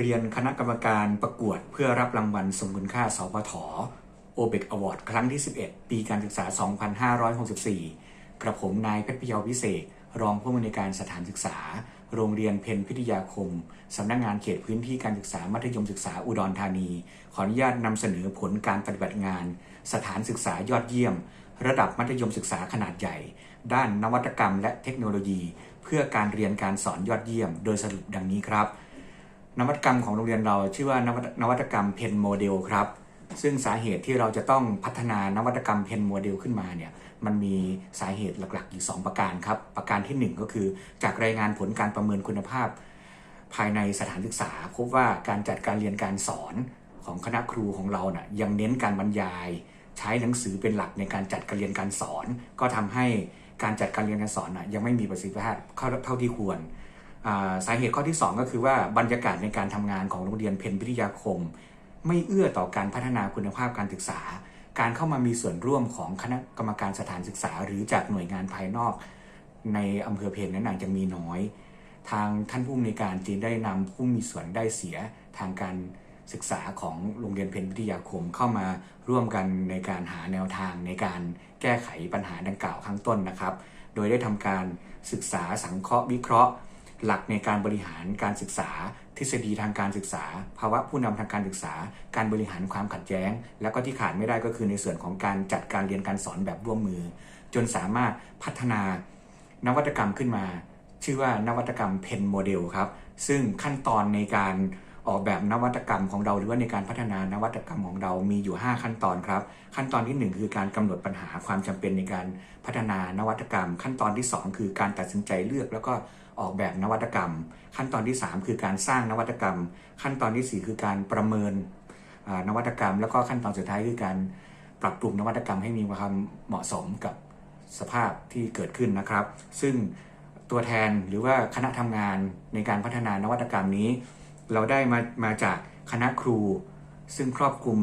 เรียนคณะกรรมการประกวดเพื่อรับรางวัลสมคุณค่าสพทโอเบกอวอร์ดครั้งที่ 11 ปีการศึกษา 2564 กระผมนายเพชรพยาวิเศษ รองผู้อำนวยการสถานศึกษา โรงเรียนเพนพิทยาคม สำนักงานเขตพื้นที่การศึกษามัธยมศึกษาอุดรธานี ขออนุญาตนำเสนอผลการปฏิบัติงาน สถานศึกษายอดเยี่ยม ระดับมัธยมศึกษาขนาดใหญ่ ด้านนวัตกรรมและเทคโนโลยี เพื่อการเรียนการสอนยอดเยี่ยม โดยสรุปดังนี้ครับ นวัตกรรมของโรงเรียนเราชื่อว่านวัตนวัตกรรมเพนโมเดลครับ ซึ่งสาเหตุที่เราจะต้องพัฒนานวัตกรรมเพนโมเดลขึ้นมาเนี่ยมันมีสาเหตุหลักๆ อยู่ 2 ประการครับ ประการทีหนึ่1 ก็คือจากรายงานผลการประเมินคุณภาพ ภายในสถานศึกษา พบว่าการจัดการเรียนการสอนของคณะครูของเราน่ะยังเน้นการบรรยาย ใช้หนังสือเป็นหลักในการจัดการเรียนการสอน ก็ทำให้การจัดการเรียนการสอนน่ะยังไม่มีประสิทธิภาพเท่าที่ควร สาเหตุข้อที่ 2 ก็คือว่าบรรยากาศในการทำงานของโรงเรียนเพนพิทยาคม ไม่เอื้อต่อการพัฒนาคุณภาพการศึกษา การเข้ามามีส่วนร่วมของคณะกรรมการสถานศึกษา หรือจากหน่วยงานภายนอก ในอำเภอเพนนั้นยังมีน้อย ทางท่านผู้อำนวยการจึงได้นำผู้มีส่วนได้เสียทางการศึกษาของโรงเรียนเพนวิทยาคมเข้ามาร่วมกันในการหาแนวทางในการแก้ไขปัญหาดังกล่าวข้างต้นนะครับ โดยได้ทำการศึกษาสังเคราะห์วิเคราะห์ หลักในการบริหารการศึกษา ทฤษฎีทางการศึกษา ภาวะผู้นำทางการศึกษา การบริหารความขัดแย้ง แล้วก็ที่ขาดไม่ได้ก็คือในส่วนของการจัดการเรียนการสอนแบบร่วมมือ จนสามารถพัฒนานวัตกรรมขึ้นมา ชื่อว่านวัตกรรมเพนโมเดลครับ ซึ่งขั้นตอนในการ ออกแบบนวัตกรรมของเรา หรือว่าในการพัฒนานวัตกรรมของเรามีอยู่ 5 ขั้นตอนครับ ขั้นตอนที่ 1 คือการกำหนดปัญหาความจำเป็นในการพัฒนานวัตกรรม ขั้นตอนที่ 2 คือการตัดสินใจเลือกแล้วก็ออกแบบนวัตกรรม ขั้นตอนที่ 3 คือการสร้างนวัตกรรม ขั้นตอนที่ 4 คือการประเมินนวัตกรรม แล้วก็ขั้นตอนสุดท้ายคือการปรับปรุงนวัตกรรมให้มีความเหมาะสมกับสภาพที่เกิดขึ้นนะครับ ซึ่งตัวแทนหรือว่าคณะทำงานในการพัฒนานวัตกรรมนี้ เราได้มามาจากคณะครู ซึ่งครอบคลุม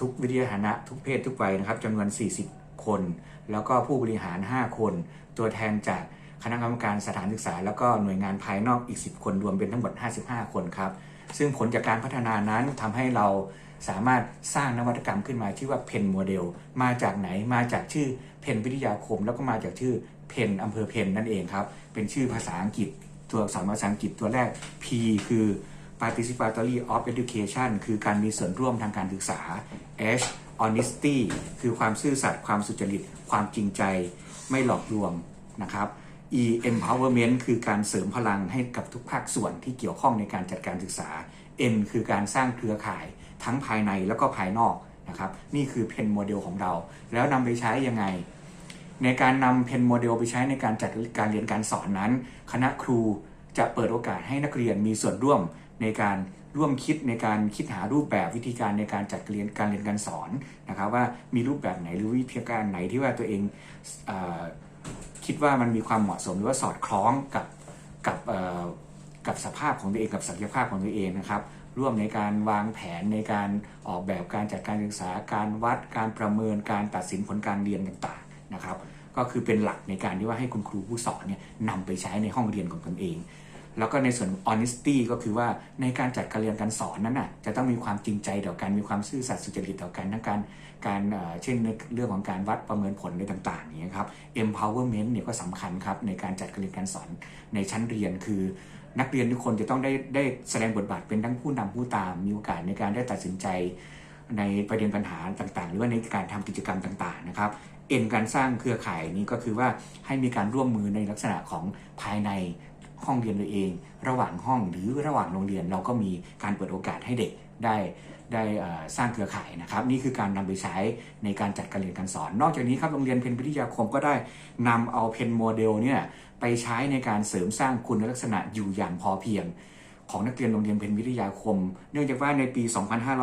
ทุกวิทยาฐานะทุกเพศทุกวัยนะครับจำนวน 40 คน แล้วก็ผู้บริหาร 5 คน ตัวแทนจากคณะกรรมการสถานศึกษา แล้วก็หน่วยงานภายนอกอีก 10 คนรวมเป็นทั้งหมด 55 คนครับ ซึ่งผลจากการพัฒนานั้นทำให้เราสามารถสร้างนวัตกรรมขึ้นมาชื่อว่าเพนโมเดลมาจากไหนมาจากชื่อเพนวิทยาคม แล้วก็มาจากชื่อเพนอำเภอเพนนั่นเองครับ เป็นชื่อภาษาอังกฤษ ตัวอักษรภาษาอังกฤษตัวแรก P คือ participatory of education คือการมีส่วนร่วมทางการศึกษา H honesty คือความซื่อสัตย์ความสุจริต ความจริงใจไม่หลอกลวงนะครับ E empowerment คือการเสริมพลังให้กับทุกภาคส่วนที่เกี่ยวข้องในการจัดการศึกษา N คือการสร้างเครือข่ายทั้งภายในแล้วก็ภายนอกนะครับ นี่คือเพนโมเดลของเรา แล้วนำไปใช้ยังไง ในการนำเพนโมเดลไปใช้ในการจัดการเรียนการสอนนั้น คณะครู จะเปิดโอกาสให้นักเรียนมีส่วนร่วมในการร่วมคิดในการคิดหารูปแบบวิธีการในการจัดเรียนการเรียนการสอนนะครับว่ามีรูปแบบไหนหรือวิธีการไหนที่ว่าตัวเองเออคิดว่ามันมีความเหมาะสมหรือว่าสอดคล้องกับกับกับสภาพของตัวเองกับศักยภาพของตัวเองนะครับ ร่วมในการวางแผนในการออกแบบการจัดการศึกษาการวัดการประเมินการตัดสินผลการเรียนต่างๆนะครับ ก็คือเป็นหลักในการที่ว่าให้คุณครูผู้สอนเนี่ยนำไปใช้ในห้องเรียนของตนเอง แล้วก็ในส่วน honesty ก็คือว่าในการจัดการเรียนการสอนนั้นน่ะจะต้องมีความจริงใจต่อกันมีความซื่อสัตย์สุจริตต่อกันทั้งการการเช่นในเรื่องของการวัดประเมินผลในต่างๆนี้ครับ empowerment เนี่ยก็สำคัญครับในการจัดการเรียนการสอนในชั้นเรียนคือ นักเรียนทุกคนจะต้องได้ได้แสดงบทบาทเป็นทั้งผู้นำผู้ตาม มีโอกาสในการได้ตัดสินใจในประเด็นปัญหาต่างๆ หรือว่าในการทำกิจกรรมต่างๆนะครับเอ็นการสร้างเครือข่ายนี้ก็คือว่าให้มีการร่วมมือในลักษณะของภายใน ห้องเรียนตัวเอง ระหว่างห้องหรือระหว่างโรงเรียนเราก็มีการเปิดโอกาสให้เด็กได้ได้สร้างเครือข่ายนะครับ นี่คือการนำไปใช้ในการจัดการเรียนการสอน นอกจากนี้ครับโรงเรียนเพนพิทยาคมก็ได้นำเอาเพนโมเดลเนี่ยไปใช้ในการเสริมสร้างคุณลักษณะอยู่อย่างพอเพียง ของนักเรียนโรงเรียนเพนวิทยาคม เนื่องจากว่าในปี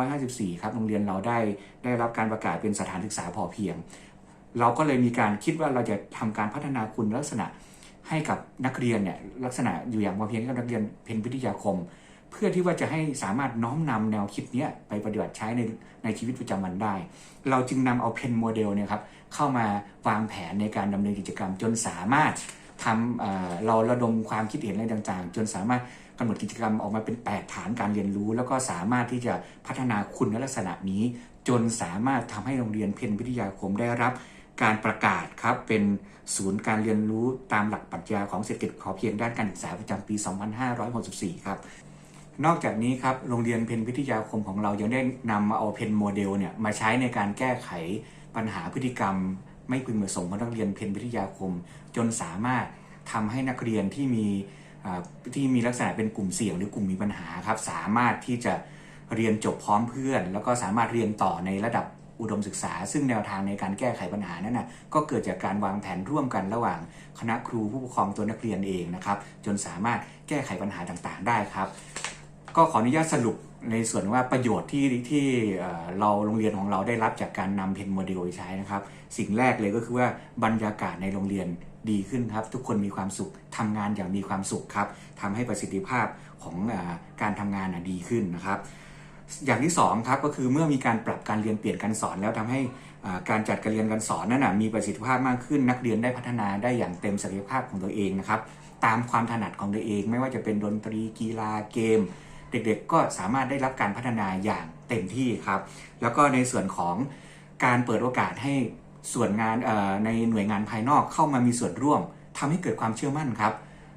2554 ครับโรงเรียนเราได้ได้รับการประกาศเป็นสถานศึกษาพอเพียง เราก็เลยมีการคิดว่าเราจะทำการพัฒนาคุณลักษณะ ให้กับนักเรียนเนี่ยลักษณะอยู่อย่างพอเพียงกับนักเรียนเพนวิทยาคม เพื่อที่ว่าจะให้สามารถน้อมนำแนวคิดเนี้ยไปปฏิบัติใช้ในในชีวิตประจำวันได้ เราจึงนำเอาเพนโมเดลเนี่ยครับเข้ามาวางแผนในการดำเนินกิจกรรมจนสามารถทำเอ่อเราระดมความคิดเห็นอะไรต่างๆ จนสามารถกำหนดกิจกรรมออกมาเป็น 8 ฐานการเรียนรู้ แล้วก็สามารถที่จะพัฒนาคุณลักษณะนี้ จนสามารถทำให้โรงเรียนเพนวิทยาคมได้รับ การประกาศครับเป็นศูนย์การเรียนรู้ตามหลักปรัชญาของเศรษฐกิจพอเพียงด้านการศึกษาประจำปี 2564 ครับ นอกจากนี้ครับโรงเรียนเพนวิทยาคมของเรายังได้นำมาเอาเพนโมเดลเนี่ยมาใช้ในการแก้ไขปัญหาพฤติกรรม ไม่พึงประสงค์ของนักเรียนเพนวิทยาคม จนสามารถทำให้นักเรียนที่มีที่มีลักษณะเป็นกลุ่มเสี่ยงหรือกลุ่มมีปัญหาครับสามารถที่จะเรียนจบพร้อมเพื่อน แล้วก็สามารถเรียนต่อในระดับ อุดมศึกษา ซึ่งแนวทางในการแก้ไขปัญหานั้นนะก็เกิดจากการวางแผนร่วมกันระหว่างคณะครูผู้ปกครองตัวนักเรียนเองนะครับ จนสามารถแก้ไขปัญหาต่างๆ ได้ครับ ก็ขออนุญาตสรุปในส่วนว่าประโยชน์ที่ที่เราโรงเรียนของเราได้รับจากการนำเพนโมเดลไปใช้นะครับ สิ่งแรกเลยก็คือว่าบรรยากาศในโรงเรียนดีขึ้นครับ ทุกคนมีความสุขทำงานอย่างมีความสุขครับทำให้ประสิทธิภาพของอการทำงานดีขึ้นนะครับ อย่างที่สองครับก็คือเมื่อมีการปรับการเรียนเปลี่ยนการสอนแล้วทำให้การจัดการเรียนการสอนนั้นนะมีประสิทธิภาพมากขึ้น นักเรียนได้พัฒนาได้อย่างเต็มศักยภาพของตัวเองนะครับตามความถนัดของตัวเอง ไม่ว่าจะเป็นดนตรีกีฬาเกม เด็กๆ ก็สามารถได้รับการพัฒนาอย่างเต็มที่ครับ แล้วก็ในส่วนของการเปิดโอกาสให้ส่วนงานในหน่วยงานภายนอกเข้ามามีส่วนร่วมทำให้เกิดความเชื่อมั่นครับ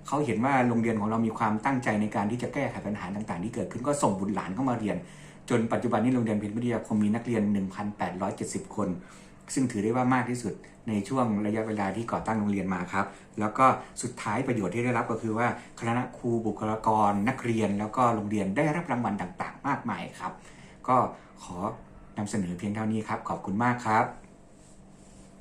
เขาเห็นว่าโรงเรียนของเรามีความตั้งใจในการที่จะแก้ไขปัญหาต่างๆ ที่เกิดขึ้นก็ส่งบุตรหลานเข้ามาเรียน จนปัจจุบันนี้โรงเรียนเพชรวิทยาคมมีนักเรียน 1,870 คน ซึ่งถือได้ว่ามากที่สุดในช่วงระยะเวลาที่ก่อตั้งโรงเรียนมาครับ แล้วก็สุดท้ายประโยชน์ที่ได้รับก็คือว่าคณะครูบุคลากร นักเรียน แล้วก็โรงเรียนได้รับรางวัลต่างๆ มากมายครับ ก็ขอนำเสนอเพียงเท่านี้ครับ ขอบคุณมากครับ